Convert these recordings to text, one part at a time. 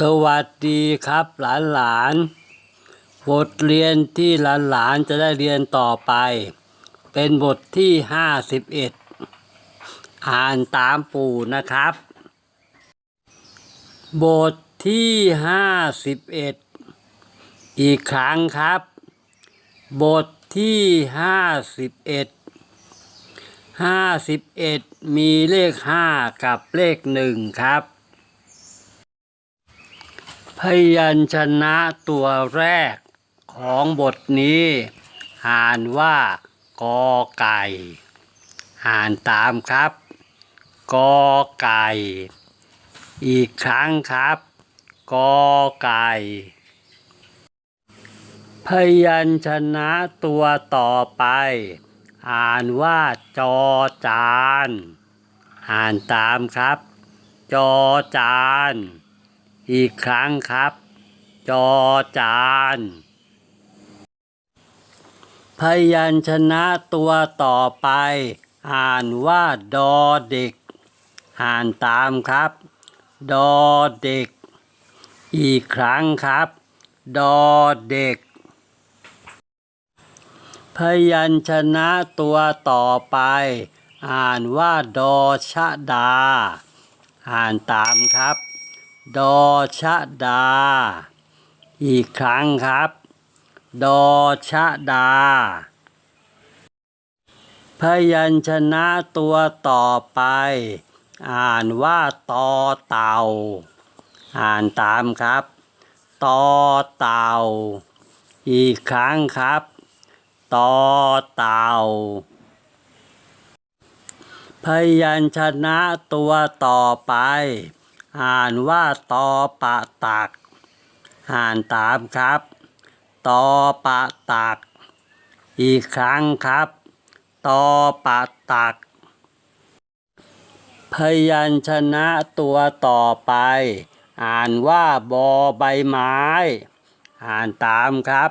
สวัสดีครับหลานหลานๆบทเรียนที่หลานหลานๆจะได้เรียนต่อไป เป็นบทที่ห้าสิบเอ็ดอ่านตามปู่นะครับ บทที่ห้าสิบเอ็ดอีกครั้งครับ บทที่ห้าสิบเอ็ดห้าสิบเอ็ดมีเลขห้ากับเลขหนึ่งครับ พยัญชนะตัวแรกของบทนี้อ่านว่ากอไก่ อ่านตามครับกอไก่ อีกครั้งครับกอไก่ พยัญชนะตัวต่อไป อ่านว่าจอจาน อ่านตามครับ จอจาน อีกครั้งครับ จอจานพยัญชนะตัวต่อไป อ่านว่าดอเด็ก อ่านตามครับ ดอเด็ก อีกครั้งครับ ดอเด็ก พยัญชนะตัวต่อไป อ่านว่าดอชะดา อ่านตามครับ ดอชะดา อีกครั้งครับ ดอชะดา พยัญชนะตัวต่อไป อ่านว่าตอเต่า อ่านตามครับตอเต่า อีกครั้งครับตอเต่า พยัญชนะตัวต่อไป อ่านว่าตอปะตัก อ่านตามครับ ตอปะตัก อีกครั้งครับ ตอปะตัก พยัญชนะตัวต่อไป อ่านว่าบอใบไม้ อ่านตามครับ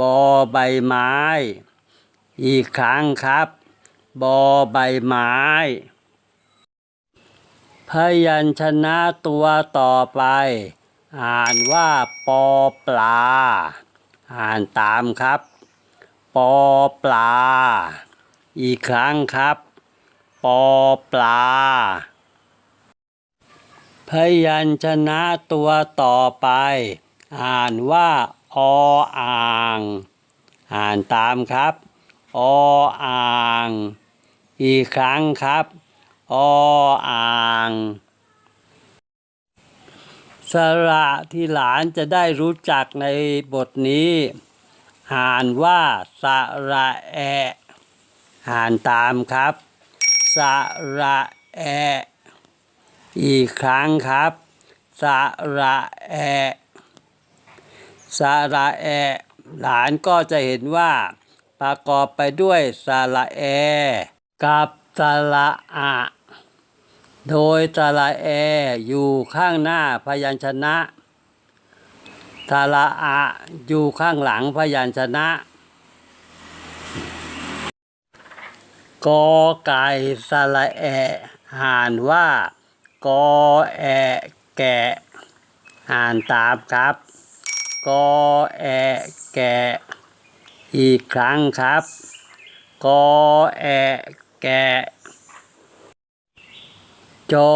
บอใบไม้ อีกครั้งครับ บอใบไม้ พยัญชนะตัวต่อไป อ่านว่าปอปลา อ่านตามครับ ปอปลา อีกครั้งครับ ปอปลา พยัญชนะตัวต่อไป อ่านว่าออ่าง อ่านตามครับ ออ่าง อีกครั้งครับ ออ่าง สระที่หลานจะได้รู้จักในบทนี้ อ่านว่าสระแออ่านตามครับสระแออีกครั้งครับสระแอสระแอหลานก็จะเห็นว่า ประกอบไปด้วยสระแอ กับสระอะ โดยสระแออยู่ข้างหน้าพยัญชนะสระอะอยู่ข้างหลังพยัญชนะ กอไก่สระแออ่านว่า กอแอแกะ อ่านตามครับ กอแอแกะ อีกครั้งครับ กอแอแกะ จอ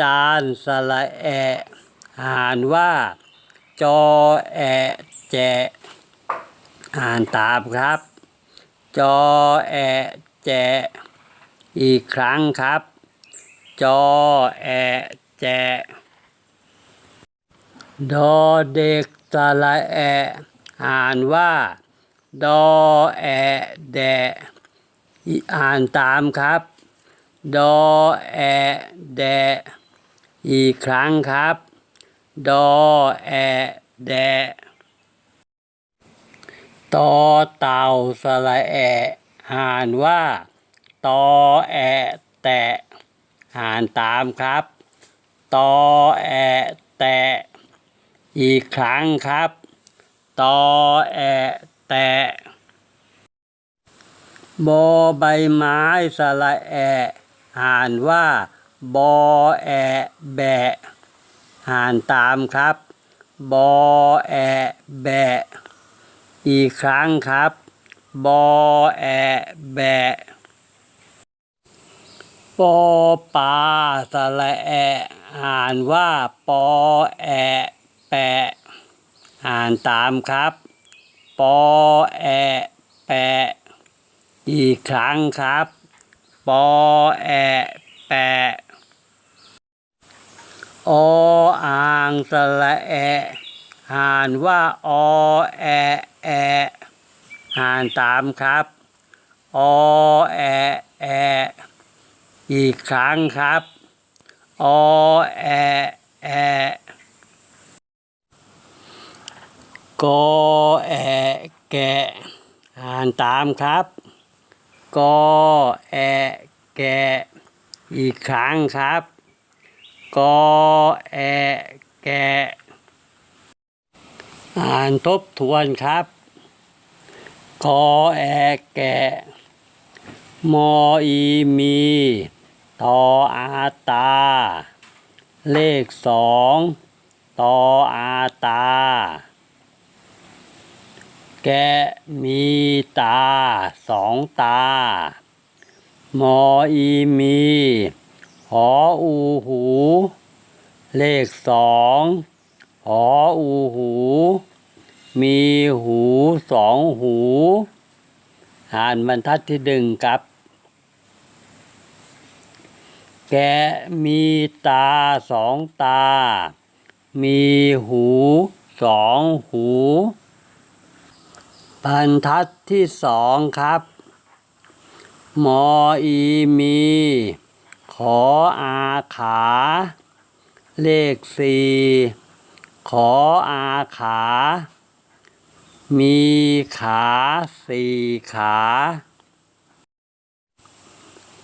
จานสระแออ่านว่า จอแอแจอ่านตามครับ จอแอแจอีกครั้งครับ จอแอแจดอเด็กสระแออ่านว่า ดอแอแดอ่านตามครับ ดอแอแดอีกครั้งครับ ดอแอแดตอเต่าสระแออ่านว่าตอแอแตะอ่านตามครับตอแอแตะอีกครั้งครับตอแอแตะบอใบไม้สระแอ อ่านว่าบอแอแบะอ่านตามครับบอแอแบะอีกครั้งครับบอแอแบะปอปลาสระแอะอ่านว่าปอแอแปะอ่านตามครับปอแอแปะอีกครั้งครับ ปอแอะ แปะ ออ่างสระแอะอ่านว่าอแอะแอะอ่านตามครับ อแอะแอะอีกครั้งครับ อแอะแอะกอแอะแกะอ่านตามครับ กอแอะแกะอีกครั้งครับกอแอะแกะอ่านทบทวนครับกอแอะแกะมออีมีตออาตา เลขสองตออาตา แกะมีตาสองตา มออีมี หออูหู เลขสองหออูหู มีหูสองหู อ่านบรรทัดที่หนึ่งครับ แกะมีตาสองตา มีหูสองหู บรรทัดที่สองครับ มออีมี ขออาขา เลขสี่ขออาขา มีขาสี่ขา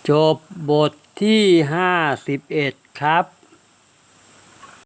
จบบทที่ห้าสิบเอ็ดครับ